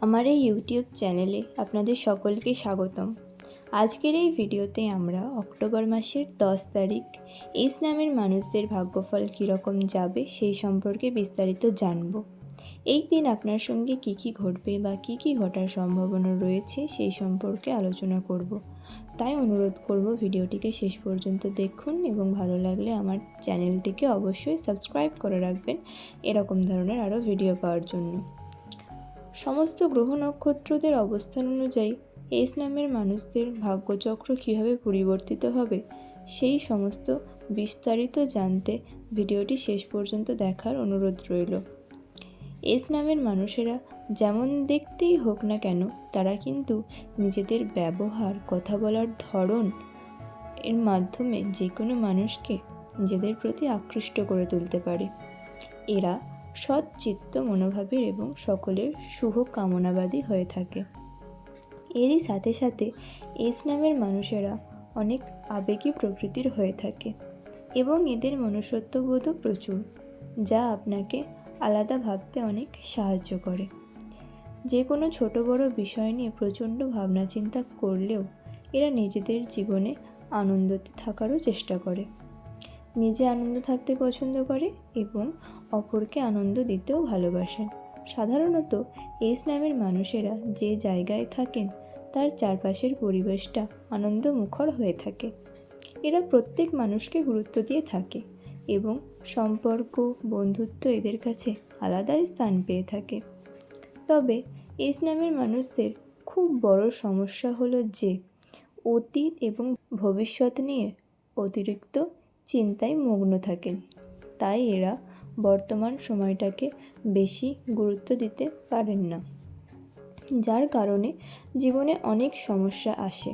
আমার এই ইউটিউব চ্যানেলে আপনাদের সকলকে স্বাগতম। আজকের এই ভিডিওতে আমরা অক্টোবর মাসের দশ তারিখ, এস নামের মানুষদের ভাগ্যফল কীরকম যাবে সেই সম্পর্কে বিস্তারিত জানব। এই দিন আপনার সঙ্গে কী কী ঘটবে বা কী কী ঘটার সম্ভাবনা রয়েছে সেই সম্পর্কে আলোচনা করব। তাই অনুরোধ করব ভিডিওটিকে শেষ পর্যন্ত দেখুন এবং ভালো লাগলে আমার চ্যানেলটিকে অবশ্যই সাবস্ক্রাইব করে রাখবেন। এরকম ধরনের আরও ভিডিও পাওয়ার জন্য। সমস্ত গ্রহ নক্ষত্রদের অবস্থান অনুযায়ী এস নামের মানুষদের ভাগ্যচক্র কীভাবে পরিবর্তিত হবে, সেই সমস্ত বিস্তারিত জানতে ভিডিওটি শেষ পর্যন্ত দেখার অনুরোধ রইল। এস নামের মানুষেরা যেমন দেখতেই হোক না কেন, তারা কিন্তু নিজেদের ব্যবহার, কথা বলার ধরন এর মাধ্যমে যে কোনো মানুষকে নিজেদের প্রতি আকৃষ্ট করে তুলতে পারে। এরা সৎ চিত্ত মনোভাবের এবং সকলের শুভ কামনাবাদী হয়ে থাকে। এরই সাথে সাথে এস নামের মানুষেরা অনেক আবেগী প্রকৃতির হয়ে থাকে এবং এদের মনুষ্যত্ববোধও প্রচুর, যা আপনাকে আলাদা ভাবতে অনেক সাহায্য করে। যে কোনো ছোট বড় বিষয় নিয়ে প্রচণ্ড ভাবনা চিন্তা করলেও এরা নিজেদের জীবনে আনন্দতে থাকারও চেষ্টা করে। নিজে আনন্দ থাকতে পছন্দ করে এবং অপরকে আনন্দ দিতেও ভালোবাসেন। সাধারণত এস নামের মানুষেরা যে জায়গায় থাকেন, তার চারপাশের পরিবেশটা আনন্দমুখর হয়ে থাকে। এরা প্রত্যেক মানুষকে গুরুত্ব দিয়ে থাকে এবং সম্পর্ক, বন্ধুত্ব এদের কাছে আলাদাই স্থান পেয়ে থাকে। তবে এস নামের মানুষদের খুব বড় সমস্যা হলো যে, অতীত এবং ভবিষ্যৎ নিয়ে অতিরিক্ত চিন্তায় মগ্ন থাকেন। তাই এরা বর্তমান সময়টাকে বেশি গুরুত্ব দিতে পারেন না, যার কারণে জীবনে অনেক সমস্যা আসে।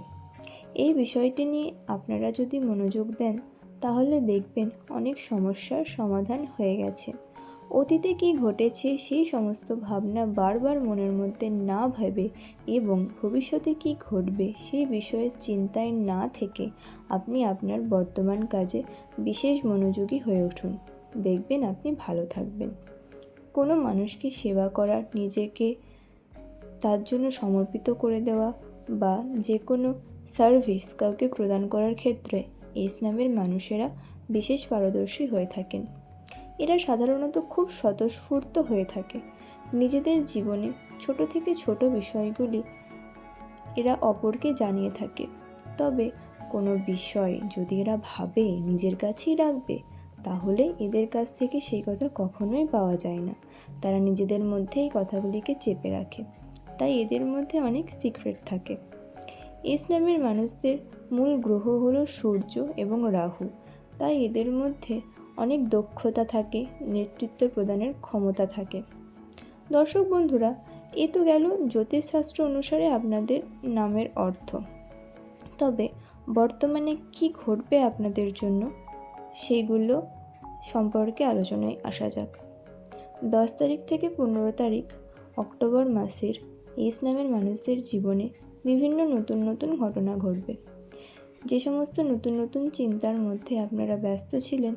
এই বিষয়টি নিয়ে আপনারা যদি মনোযোগ দেন, তাহলে দেখবেন অনেক সমস্যার সমাধান হয়ে গেছে। অতীতে কী ঘটেছে সেই সমস্ত ভাবনা বারবার মনের মধ্যে না ভেবে এবং ভবিষ্যতে কী ঘটবে সেই বিষয়ে চিন্তায় না থেকে আপনি আপনার বর্তমান কাজে বিশেষ মনোযোগী হয়ে উঠুন। দেখবেন আপনি ভালো থাকবেন। কোনো মানুষকে সেবা করা নিজেকে তার জন্য সমর্পিত করে দেওয়া বা যে কোনো সার্ভিস কাউকে প্রদান করার ক্ষেত্রে এস নামের মানুষেরা বিশেষ পারদর্শী হয়ে থাকেন। এরা সাধারণত খুব স্বতঃস্ফূর্ত হয়ে থাকে। নিজেদের জীবনে ছোট থেকে ছোট বিষয়গুলি এরা অপরকে জানিয়ে থাকে। তবে কোনো বিষয় যদি এরা ভাবে, নিজের কাছেই রাখবে তাহলে এদের কাছ থেকে সেই কথা কখনোই পাওয়া যায় না। তারা নিজেদের মধ্যেই কথাগুলিকে চেপে রাখে। তাই এদের মধ্যে অনেক সিক্রেট থাকে। ইসলামের মানুষদের মূল গ্রহ হলো সূর্য এবং রাহু। তাই এদের মধ্যে অনেক দক্ষতা থাকে, নেতৃত্ব প্রদানের ক্ষমতা থাকে। দর্শক বন্ধুরা, এ তো গেল জ্যোতিষশাস্ত্র অনুসারে আপনাদের নামের অর্থ। তবে বর্তমানে কি ঘটবে আপনাদের জন্য? সেইগুলো সম্পর্কে আলোচনায় আসা যাক। দশ তারিখ থেকে পনেরো তারিখ, অক্টোবর মাসের এস নামের মানুষদের জীবনে বিভিন্ন নতুন নতুন ঘটনা ঘটবে। যে সমস্ত নতুন নতুন চিন্তার মধ্যে আপনারা ব্যস্ত ছিলেন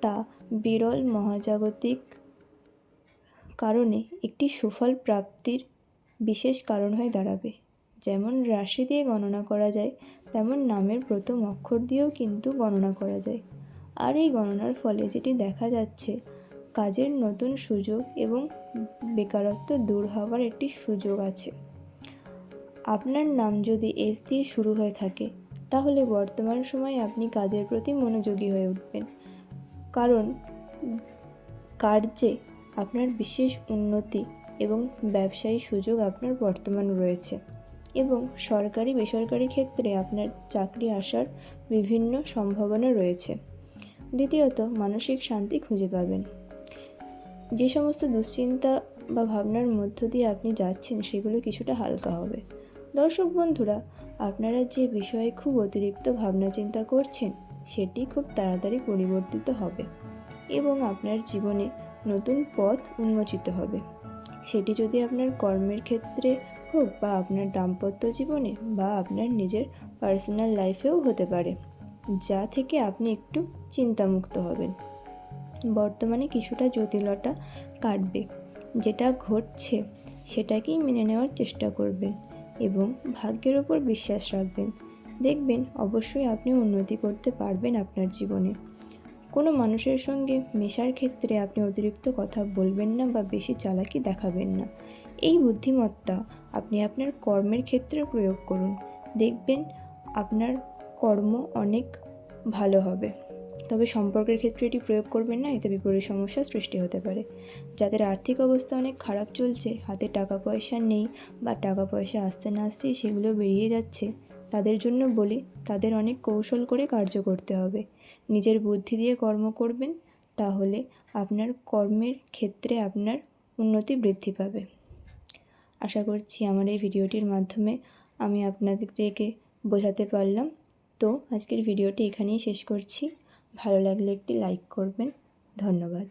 তা বিরল মহাজাগতিক কারণে একটি সুফল প্রাপ্তির বিশেষ কারণ হয়ে দাঁড়াবে। যেমন রাশি দিয়ে গণনা করা যায়, তেমন নামের প্রথম অক্ষর দিয়েও কিন্তু গণনা করা যায়। আর এই গণনার ফলে যেটি দেখা যাচ্ছে, কাজের নতুন সুযোগ এবং বেকারত্ব দূর হওয়ার একটি সুযোগ আছে। আপনার নাম যদি এস দিয়ে শুরু হয়ে থাকে, তাহলে বর্তমান সময়ে আপনি কাজের প্রতি মনোযোগী হয়ে উঠবেন। কারণ কার্যে আপনার বিশেষ উন্নতি এবং ব্যবসায়ী সুযোগ আপনার বর্তমান রয়েছে এবং সরকারি বেসরকারি ক্ষেত্রে আপনার চাকরি আসার বিভিন্ন সম্ভাবনা রয়েছে। দ্বিতীয়ত, মানসিক শান্তি খুঁজে পাবেন। যে সমস্ত দুশ্চিন্তা বা ভাবনার মধ্য দিয়ে আপনি যাচ্ছেন, সেগুলো কিছুটা হালকা হবে। দর্শক বন্ধুরা, আপনারা যে বিষয়ে খুব অতিরিক্ত ভাবনা চিন্তা করছেন, সেটি খুব তাড়াতাড়ি পরিবর্তিত হবে এবং আপনার জীবনে নতুন পথ উন্মোচিত হবে। সেটি যদি আপনার কর্মের ক্ষেত্রে হোক বা আপনার দাম্পত্য জীবনে বা আপনার নিজের পার্সোনাল লাইফেও হতে পারে। যা থেকে আপনি একটু চিন্তামুক্ত হবেন। বর্তমানে কিছুটা জটিলতা কাটবে। যেটা ঘটছে সেটাকেই মেনে নেওয়ার চেষ্টা করবেন এবং ভাগ্যের ওপর বিশ্বাস রাখবেন। দেখবেন অবশ্যই আপনি উন্নতি করতে পারবেন আপনার জীবনে। কোনো মানুষের সঙ্গে মেশার ক্ষেত্রে আপনি অতিরিক্ত কথা বলবেন না বা বেশি চালাকি দেখাবেন না। এই বুদ্ধিমত্তা আপনি আপনার কর্মের ক্ষেত্রে প্রয়োগ করুন। দেখবেন আপনার কর্ম অনেক ভালো হবে। তবে সম্পর্কের ক্ষেত্রে এটি প্রয়োগ করবেন না, এতে বিপরীত সমস্যার সৃষ্টি হতে পারে। যাদের আর্থিক অবস্থা অনেক খারাপ চলছে, হাতে টাকা পয়সা নেই বা টাকা পয়সা আসতে না আসতেই সেগুলো বেরিয়ে যাচ্ছে, তাদের জন্য বলি তাদের অনেক কৌশল করে কার্য করতে হবে। নিজের বুদ্ধি দিয়ে কর্ম করবেন, তাহলে আপনার কর্মের ক্ষেত্রে আপনার উন্নতি বৃদ্ধি পাবে। আশা করছি আমার এই ভিডিওটির মাধ্যমে আমি আপনাদেরকে বোঝাতে পারলাম। তো আজকের ভিডিওটি এখানেই শেষ করছি। ভালো লাগলে একটি লাইক করবেন। ধন্যবাদ।